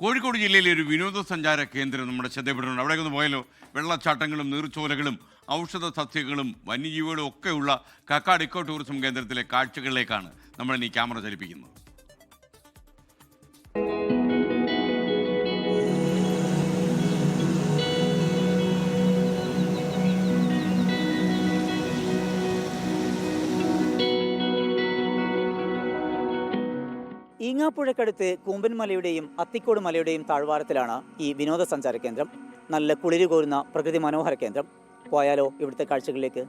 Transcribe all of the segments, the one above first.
കോഴിക്കോട് ജില്ലയിലെ ഒരു വിനോദസഞ്ചാര കേന്ദ്രം നമ്മുടെ ശ്രദ്ധയപ്പെട്ടിട്ടുണ്ട് അവിടേക്ക് ഒന്ന് പോയാലോ? വെള്ളച്ചാട്ടങ്ങളും നീർച്ചോലകളും ഔഷധ സസ്യങ്ങളും വന്യജീവികളും ഒക്കെയുള്ള കക്കാട് ഇക്കോ ടൂറിസം കേന്ദ്രത്തിലെ കാഴ്ചകളിലേക്കാണ് നമ്മൾ ഈ ക്യാമറ ചലിപ്പിക്കുന്നത്. ഈങ്ങാപ്പുഴക്കടുത്ത് കൂമ്പൻമലയുടെയും അത്തിക്കോട് മലയുടെയും താഴ്വാരത്തിലാണ് ഈ വിനോദസഞ്ചാര കേന്ദ്രം. നല്ല കുളിരു കോരുന്ന പ്രകൃതി മനോഹര കേന്ദ്രം. പോയാലോ ഇവിടുത്തെ കാഴ്ചകളിലേക്ക്?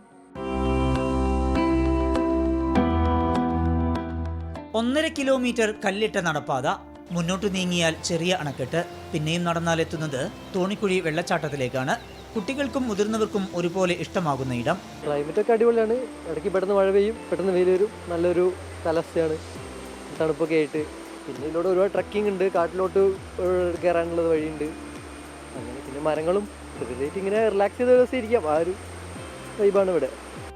ഒന്നര കിലോമീറ്റർ കല്ലിട്ട നടപ്പാത മുന്നോട്ട് നീങ്ങിയാൽ ചെറിയ അണക്കെട്ട് പിന്നെയും നടന്നാൽ എത്തുന്നത് തോണിക്കുഴി വെള്ളച്ചാട്ടത്തിലേക്കാണ്. കുട്ടികൾക്കും മുതിർന്നവർക്കും ഒരുപോലെ ഇഷ്ടമാകുന്ന ഇടം. ക്ലൈമറ്റ് ഒക്കെ അടിപൊളിയാണ്. ഇടയ്ക്ക് പെട്ടെന്ന് മഴ പെയ്യും പെട്ടെന്ന് വെയിൽ വരും. നല്ലൊരു കാലാവസ്ഥയാണ് തണുപ്പൊക്കെ ആയിട്ട്. പിന്നെ ഇതിലൂടെ ഒരുപാട് ട്രക്കിംഗ് ഉണ്ട്. കാട്ടിലോട്ട് കയറാനുള്ളത് വഴിയുണ്ട്. അങ്ങനെ പിന്നെ മരങ്ങളും പ്രകൃതിയായിട്ട് ഇങ്ങനെ റിലാക്സ് ചെയ്ത ദിവസം ഇരിക്കാം. ആ ഒരു വൈബാണ് ഇവിടെ.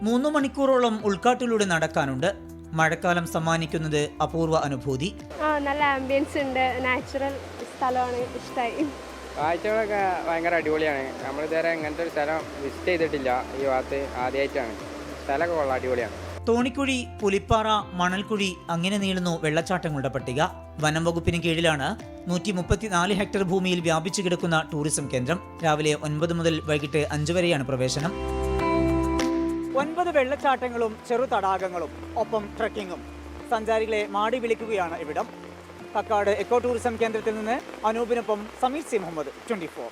മൂന്ന് മണിക്കൂറോളം ഉൾക്കാട്ടിലൂടെ നടക്കാനുണ്ട്. മഴക്കാലം സമ്മാനിക്കുന്നത് അപൂർവ അനുഭൂതി. ആ നല്ല ആംബിയൻസ് ഉണ്ട്. നാച്ചുറൽ സ്ഥലമാണ് ഇഷ്ടമായി കാഴ്ചകളൊക്കെ ഭയങ്കര അടിപൊളിയാണ്. നമ്മൾ നമ്മളിതുവരെ ഇങ്ങനത്തെ ഒരു സ്ഥലം വിസിറ്റ് ചെയ്തിട്ടില്ല. ഈ ഭാഗത്ത് ആദ്യമായിട്ടാണ് സ്ഥലമൊക്കെ കൊള്ളാം അടിപൊളിയാണ്. തോണിക്കുഴി പുലിപ്പാറ മണൽക്കുഴി അങ്ങനെ നീളുന്നു വെള്ളച്ചാട്ടങ്ങളുടെ പട്ടിക. വനം വകുപ്പിന് കീഴിലാണ് നൂറ്റി മുപ്പത്തിനാല് ഹെക്ടർ ഭൂമിയിൽ വ്യാപിച്ചു കിടക്കുന്ന ടൂറിസം കേന്ദ്രം. രാവിലെ ഒൻപത് മുതൽ വൈകിട്ട് അഞ്ച് വരെയാണ് പ്രവേശനം. ഒൻപത് വെള്ളച്ചാട്ടങ്ങളും ചെറു തടാകങ്ങളും ഒപ്പം ട്രക്കിങ്ങും. സഞ്ചാരികളെ മാടി വിളിക്കുകയാണ് ഇവിടം. കക്കാട് എക്കോ ടൂറിസം കേന്ദ്രത്തിൽ നിന്ന് അനൂപിനൊപ്പം Sameer C Muhammad twenty four.